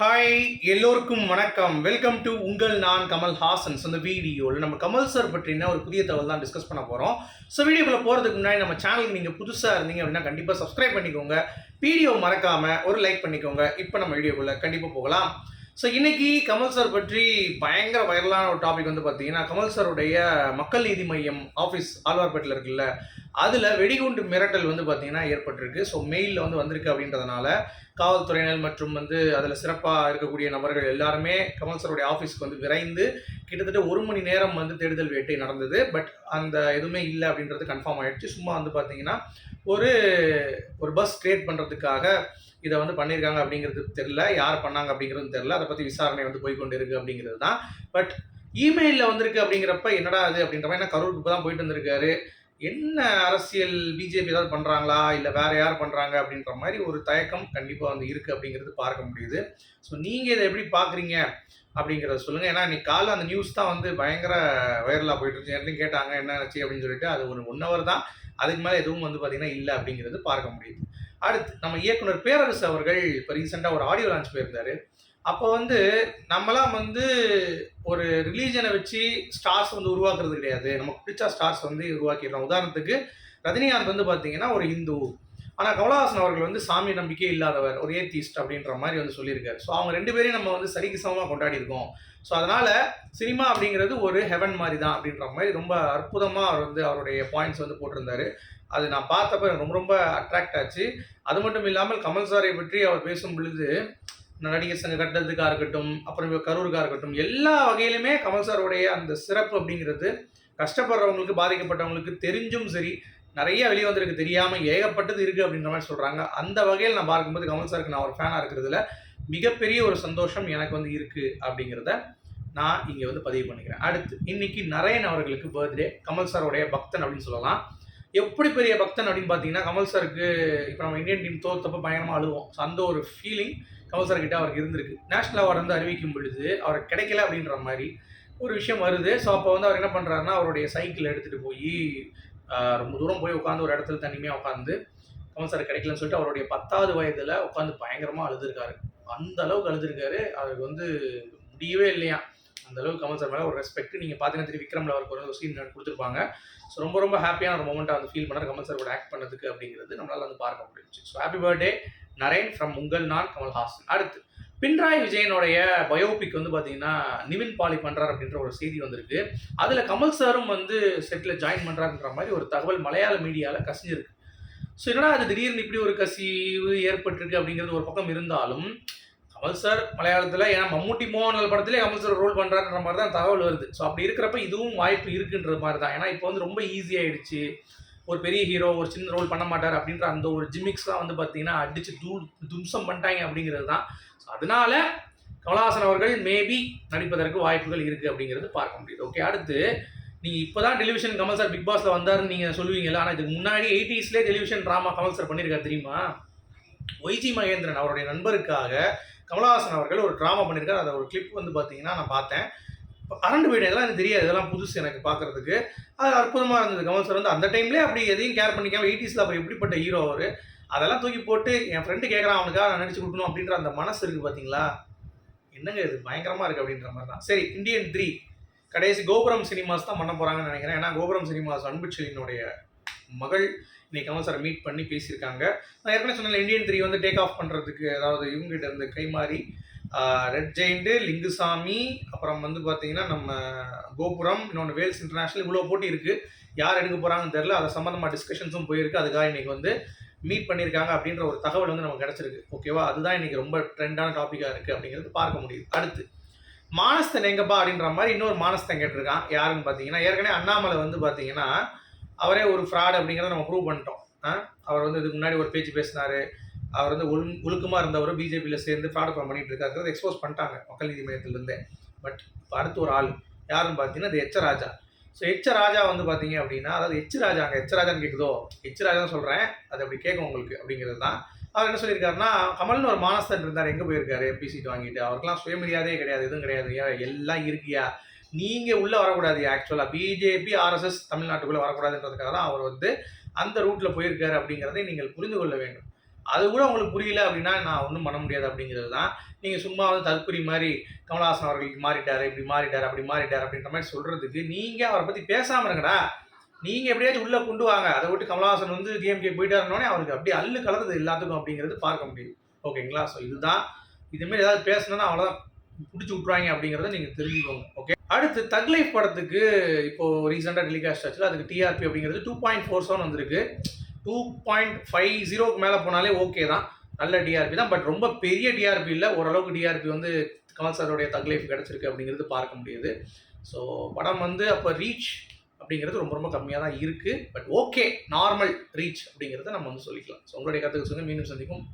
Hi எல்லோருக்கும் வணக்கம். Welcome to உங்கள் நான் கமல் ஹாசன்ஸ் அந்த வீடியோவில் நம்ம கமல் சார் பற்றின ஒரு புதிய தகவல் தான் டிஸ்கஸ் பண்ண போகிறோம் ஸோ வீடியோவில் போகிறதுக்கு முன்னாடி நம்ம சேனலுக்கு நீங்கள் புதுசாக இருந்தீங்க அப்படின்னா கண்டிப்பாக சப்ஸ்கிரைப் பண்ணிக்கோங்க. வீடியோ மறக்காமல் ஒரு லைக் பண்ணிக்கோங்க. இப்போ நம்ம வீடியோக்குள்ளே கண்டிப்பாக போகலாம். ஸோ இன்னைக்கு கமல் சார் பற்றி பயங்கர வைரலான ஒரு டாபிக் வந்து பார்த்தீங்கன்னா கமல் சாருடைய மக்கள் நீதி மையம் ஆஃபீஸ் ஆழ்வார்பேட்டில் இருக்குல்ல அதில் வெடிகுண்டு மிரட்டல் வந்து பார்த்தீங்கன்னா ஏற்பட்டிருக்கு. ஸோ மெயிலில் வந்து வந்திருக்கு அப்படின்றதுனால காவல்துறையினர் மற்றும் வந்து அதில் சிறப்பாக இருக்கக்கூடிய நபர்கள் எல்லாருமே கமல் சாருடைய ஆஃபீஸ்க்கு வந்து விரைந்து கிட்டத்தட்ட ஒரு மணி நேரம் வந்து தேடுதல் வேட்டை நடந்தது. பட் அந்த எதுவுமே இல்லை அப்படின்றது கன்ஃபார்ம் ஆயிடுச்சு. சும்மா வந்து பார்த்தீங்கன்னா ஒரு ஒரு பஸ் கிரியேட் பண்ணுறதுக்காக இதை வந்து பண்ணியிருக்காங்க அப்படிங்கிறது தெரில யார் பண்ணாங்க அப்படிங்கிறது தெரில அதை பற்றி விசாரணை வந்து போய்கொண்டு இருக்கு அப்படிங்கிறது தான். பட் இமெயிலில் வந்திருக்கு அப்படிங்கிறப்ப என்னடா அது அப்படின்ற மாதிரி கரூருக்கு இப்போ தான் போயிட்டு வந்திருக்காரு. என்ன அரசியல் பிஜேபி ஏதாவது பண்ணுறாங்களா இல்லை வேற யார் பண்ணுறாங்க அப்படின்ற மாதிரி ஒரு தயக்கம் கண்டிப்பாக வந்து இருக்குது அப்படிங்கிறது பார்க்க முடியுது. ஸோ நீங்கள் இதை எப்படி பார்க்குறீங்க அப்படிங்கிறத சொல்லுங்கள் ஏன்னா இன்னைக்கு காலைல அந்த நியூஸ் தான் வந்து பயங்கர வைரலாக போயிட்டு இருந்துச்சு. யார்ட்டையும் கேட்டாங்க என்ன ஆச்சு? அப்படின்னு சொல்லிட்டு அது ஒரு ஒன் ஹவர் தான். அதுக்கு மேலே எதுவும் வந்து பார்த்தீங்கன்னா இல்லை அப்படிங்கிறது பார்க்க முடியுது. அடுத்து நம்ம இயக்குனர் பேரரசு அவர்கள் இப்போ ரீசெண்டாக ஒரு ஆடியோ லான்ச் போயிருந்தாரு. அப்போ வந்து நம்மலாம் வந்து ஒரு ரிலீஜனை வச்சு ஸ்டார்ஸ் வந்து உருவாக்குறது கிடையாது. நமக்கு பிடிச்ச ஸ்டார்ஸ் வந்து உருவாக்கிடுறோம் உதாரணத்துக்கு ரஜினிகாந்த் வந்து பார்த்தீங்கன்னா ஒரு இந்து ஆனால் கமலஹாசன் அவர்கள் வந்து சாமி நம்பிக்கை இல்லாதவர் ஒரு ஏத்திஸ்ட் அப்படின்ற மாதிரி வந்து சொல்லியிருக்காரு. ஸோ அவங்க ரெண்டு பேரையும் நம்ம வந்து சரிக்கு சமமாக கொண்டாடி இருக்கோம் ஸோ அதனால் சினிமா அப்படிங்கிறது ஒரு ஹெவன் மாதிரி தான் அப்படின்ற மாதிரி ரொம்ப அற்புதமாக அவர் வந்து அவருடைய பாயிண்ட்ஸ் வந்து போட்டிருந்தாரு. அது நான் பார்த்தப்ப ரொம்ப ரொம்ப அட்ராக்ட் ஆச்சு. அது மட்டும் இல்லாமல் கமல் சாரை பற்றி அவர் பேசும் பொழுது நடிகர் சங்க கட்டத்துக்காக இருக்கட்டும் அப்புறம் கரூருக்காக இருக்கட்டும் எல்லா வகையிலுமே கமல் சாருடைய அந்த சிறப்பு அப்படிங்கிறது கஷ்டப்படுறவங்களுக்கு பாதிக்கப்பட்டவங்களுக்கு தெரிஞ்சும் சரி நிறைய வெளியே வந்திருக்கு. தெரியாமல் ஏகப்பட்டது இருக்குது அப்படின்ற மாதிரி சொல்கிறாங்க அந்த வகையில் நான் பார்க்கும்போது கமல் சாருக்கு நான் ஒரு ஃபேனாக இருக்கிறதுல மிகப்பெரிய ஒரு சந்தோஷம் எனக்கு வந்து இருக்குது அப்படிங்கிறத நான் இங்கே வந்து பதிவு பண்ணிக்கிறேன். அடுத்து இன்னைக்கு நரேன் அவர்களுக்கு பர்த்டே கமல் சாருடைய பக்தன் அப்படின்னு சொல்லலாம். எப்படி பெரிய பக்தன் அப்படின்னு பார்த்தீங்கன்னா கமல் சாருக்கு இப்போ நம்ம இந்தியன் டீம் தோத்தப்போ பயங்கரமாக அழுவோம். ஸோ அந்த ஒரு ஃபீலிங் கமல் சார் கிட்ட அவருக்கு இருந்திருக்கு. நேஷனல் அவார்டு வந்து அறிவிக்கும் பொழுது அவருக்கு கிடைக்கல அப்படின்ற மாதிரி ஒரு விஷயம் வருது. ஸோ அப்போ வந்து அவர் என்ன பண்ணுறாருன்னா அவருடைய சைக்கிள் எடுத்துகிட்டு போய் ரொம்ப தூரம் போய் உட்காந்து ஒரு இடத்துல தனிமையாக உட்காந்து கமல் சார் கிடைக்கலன்னு சொல்லிட்டு அவருடைய பத்தாவது வயதில் உட்காந்து பயங்கரமாக அழுதுருக்காரு. அந்த அளவுக்கு அழுதுருக்காரு. அவருக்கு வந்து முடியவே இல்லையா? அந்த அளவுக்கு கமல் சார் மேலே ஒரு ரெஸ்பெக்ட் நீங்கள் பார்த்தீங்கன்னா திரு விக்ரமில் அவருக்கு ஒரு சீன் கொடுத்துருப்பாங்க. ஸோ ரொம்ப ரொம்ப ஹாப்பியான ஒரு மூமெண்ட்டாக வந்து ஃபீல் பண்ணார் கமல் சார் கூட ஆக்ட் பண்ணதுக்கு அப்படிங்கிறது நம்மளால் வந்து பார்க்க முடிஞ்சுச்சு. So happy birthday Naren from உங்கள் நான் கமல்ஹாசன் அடுத்து. பின்ராய் விஜயனுடைய பயோபிக் வந்து பார்த்தீங்கன்னா நிவின் பாலி பண்ணுறார் அப்படின்ற ஒரு செய்தி வந்திருக்கு. அதில் கமல் சாரும் வந்து செட்டில் ஜாயின் பண்ணுறாருன்ற மாதிரி ஒரு தகவல் மலையாள மீடியாவில் கசிஞ்சிருக்கு. ஸோ என்னடா அது திடீர்னு இப்படி ஒரு கசிவு ஏற்பட்டிருக்கு அப்படிங்கிறது ஒரு பக்கம் இருந்தாலும் கமல் சார் மலையாளத்தில் ஏன்னா மம்முட்டி மோகன்லால் படத்திலே கமல் சார் ரோல் பண்ணுறாருன்ற மாதிரி தான் தகவல் வருது. ஸோ அப்படி இருக்கிறப்ப இதுவும் வாய்ப்பு இருக்குன்ற மாதிரி தான் ஏன்னா இப்போ வந்து ரொம்ப ஈஸியாகிடுச்சு ஒரு பெரிய ஹீரோ ஒரு சின்ன ரோல் பண்ண மாட்டார் அப்படின்ற அந்த ஒரு ஜிமிக்ஸ்லாம் வந்து பார்த்தீங்கன்னா அடித்து தூ தும்சம் பண்ணிட்டாங்க அப்படிங்கிறது தான். ஸோ அதனால கமலஹாசன் அவர்கள் மேபி நடிப்பதற்கு வாய்ப்புகள் இருக்குது அப்படிங்கிறது பார்க்க முடியுது. ஓகே அடுத்து நீங்கள் இப்போ தான் டெலிவிஷன் கமல் சார் பிக் பாஸில் வந்தாருன்னு நீங்கள் சொல்லுவீங்களா ஆனால் இதுக்கு முன்னாடி எயிட்டிஸ்லேயே டெலிவிஷன் ட்ராமா கமல் சார் பண்ணியிருக்காரு தெரியுமா? ஒய்ஜி மகேந்திரன் அவருடைய நண்பருக்காக கமலஹாசன் அவர்கள் ஒரு ட்ராமா பண்ணியிருக்காரு. அதை ஒரு கிளிப் வந்து பார்த்தீங்கன்னா நான் பார்த்தேன். அரண்டு வீடு இதெல்லாம் எனக்கு தெரியாது இதெல்லாம் புதுசு எனக்கு பார்க்குறதுக்கு அது அற்புதமாக இருந்தது கமல் சார் வந்து அந்த டைம்லேயே அப்படி எதையும் கேர் பண்ணிக்காம எயிட்டிஸில் அப்போ எப்படிப்பட்ட ஹீரோ அவர் அதெல்லாம் தூக்கி போட்டு என் ஃப்ரெண்டு கேட்குறான் அவனுக்காக நான் நடிச்சு கொடுக்கணும் அப்படின்ற அந்த மனசு இருக்குது பார்த்தீங்களா என்னங்க இது? பயங்கரமாக இருக்குது அப்படின்ற மாதிரி தான். சரி இந்தியன் த்ரீ கடைசி கோபுரம் சினிமாஸ் தான் பண்ண போகிறாங்கன்னு நினைக்கிறேன். ஏன்னா கோபுரம் சினிமாஸ் அன்புச்செலினுடைய மகள். இன்னைக்கு கமல் சாரை மீட் பண்ணி பேசியிருக்காங்க. நான் ஏற்கனவே சொன்னேன் இந்தியன் த்ரீ வந்து டேக் ஆஃப் பண்ணுறதுக்கு அதாவது இவங்ககிட்ட இருந்து கை மாறி ரெட் ஜெயிண்ட்டு லிங்குசாமி அப்புறம் வந்து பார்த்தீங்கன்னா நம்ம கோபுரம் இன்னொன்று வேல்ஸ் இன்டர்நேஷ்னல் இவ்வளோ போட்டி இருக்குது யார் எடுக்க போகிறாங்கன்னு தெரில அதை சம்மந்தமாக டிஸ்கஷன்ஸும் போயிருக்கு. அதுக்காக இன்றைக்கி வந்து மீட் பண்ணியிருக்காங்க அப்படின்ற ஒரு தகவல் வந்து நமக்கு கிடச்சிருக்கு. ஓகேவா அதுதான் இன்றைக்கி ரொம்ப ட்ரெண்டான டாப்பிக்காக இருக்குது அப்படிங்கிறது பார்க்க முடியுது. அடுத்து மானஸ்தன் எங்கப்பா அப்படின்ற மாதிரி இன்னொரு மானஸ்தன் கேட்டிருக்கான். யாருன்னு பார்த்தீங்கன்னா ஏற்கனவே அண்ணாமலை வந்து பார்த்தீங்கன்னா அவரே ஒரு ஃப்ராட் அப்படிங்கிறத நம்ம ப்ரூவ் பண்ணிட்டோம். அவர் வந்து இதுக்கு முன்னாடி ஒரு பேச்சு பேசினார். அவர் வந்து ஒழு ஒழுக்கமாக இருந்தவர் பிஜேபியில் சேர்ந்து ஃப்ராட் ஃபார்ம் பண்ணிட்டு இருக்காரு எக்ஸ்போஸ் பண்ணிட்டாங்க மக்கள் நீதி மையத்திலிருந்தே பட் இப்போ அடுத்து ஒரு ஆள். யாருன்னு பார்த்தீங்கன்னா அது எச்ச ராஜா. ஸோ எச்ச ராஜா வந்து பார்த்தீங்க அப்படின்னா அதாவது எச் ராஜா அங்கே எச் ராஜான்னு கேட்குதோ எச் ராஜான்னு தான் சொல்கிறேன் அது அப்படி கேட்கும் உங்களுக்கு அப்படிங்கிறது தான். அவர் என்ன சொல்லியிருக்காருன்னா கமல்னு ஒரு மானஸ்தன் இருந்தார் எங்கே போயிருக்காரு? எம்பி சீட் வாங்கிட்டு. அவருக்கெல்லாம் சுயமரியாதையே கிடையாது எதுவும் கிடையாது. எல்லாம் இருக்கியா? நீங்கள் உள்ளே வரக்கூடாது ஆக்சுவலாக பிஜேபி ஆர்எஸ்எஸ் தமிழ்நாட்டுக்குள்ளே வரக்கூடாதுன்றதுக்காக தான் அவர் வந்து அந்த ரூட்டில் போயிருக்காரு அப்படிங்கிறதை நீங்கள் புரிந்து கொள்ள வேண்டும். அது கூட உங்களுக்கு புரியல அப்படின்னா நான் ஒன்றும் பண்ண முடியாது அப்படிங்கிறது தான். நீங்கள் சும்மா வந்து தற்குறி மாதிரி கமல்ஹாசன் அவர்களுக்கு மாறிட்டார் இப்படி மாறிட்டார் அப்படி மாறிட்டார் அப்படின்ற மாதிரி சொல்கிறதுக்கு நீங்கள் அவரை பற்றி பேசாமல் இருங்கடா. நீங்கள் எப்படியாச்சும் உள்ளே கொண்டு வாங்க. அதை விட்டு கமல்ஹாசன் வந்து டிஎம்கே போயிட்டாருனோடனே அவருக்கு அப்படியே அல்லு கலந்தது எல்லாத்துக்கும் அப்படிங்கிறது பார்க்க முடியுது. ஓகேங்களா? ஸோ இதுதான். இதுமாரி ஏதாவது பேசணும்னா அவ்வளோதான் பிடிச்சி விட்ருவாங்க அப்படிங்கிறத நீங்கள் தெரிஞ்சுக்கோங்க. ஓகே அடுத்து தக் லைஃப் படத்துக்கு இப்போது ரீசெண்டாக டெலிகாஸ்ட் ஆச்சு அதுக்கு டிஆர்பி அப்படிங்கிறது டூ பாயிண்ட் ஃபோர் செவன் வந்திருக்கு. டூ பாயிண்ட் ஃபைவ் ஜீரோக்கு மேலே போனாலே ஓகே தான். நல்ல டிஆர்பி தான். பட் ரொம்ப பெரிய டிஆர்பி இல்லை. ஓரளவுக்கு டிஆர்பி வந்து கமல் சாருடைய தக் லைஃப் கிடச்சிருக்கு அப்படிங்கிறது பார்க்க முடியுது. ஸோ படம் வந்து அப்போ ரீச் அப்படிங்கிறது ரொம்ப ரொம்ப கம்மியாக தான் இருக்குது பட் ஓகே நார்மல் ரீச் அப்படிங்கிறத நம்ம வந்து சொல்லிக்கலாம். ஸோ உங்களுடைய கருத்துக்கு சொல்லி மீண்டும் சந்திக்கும்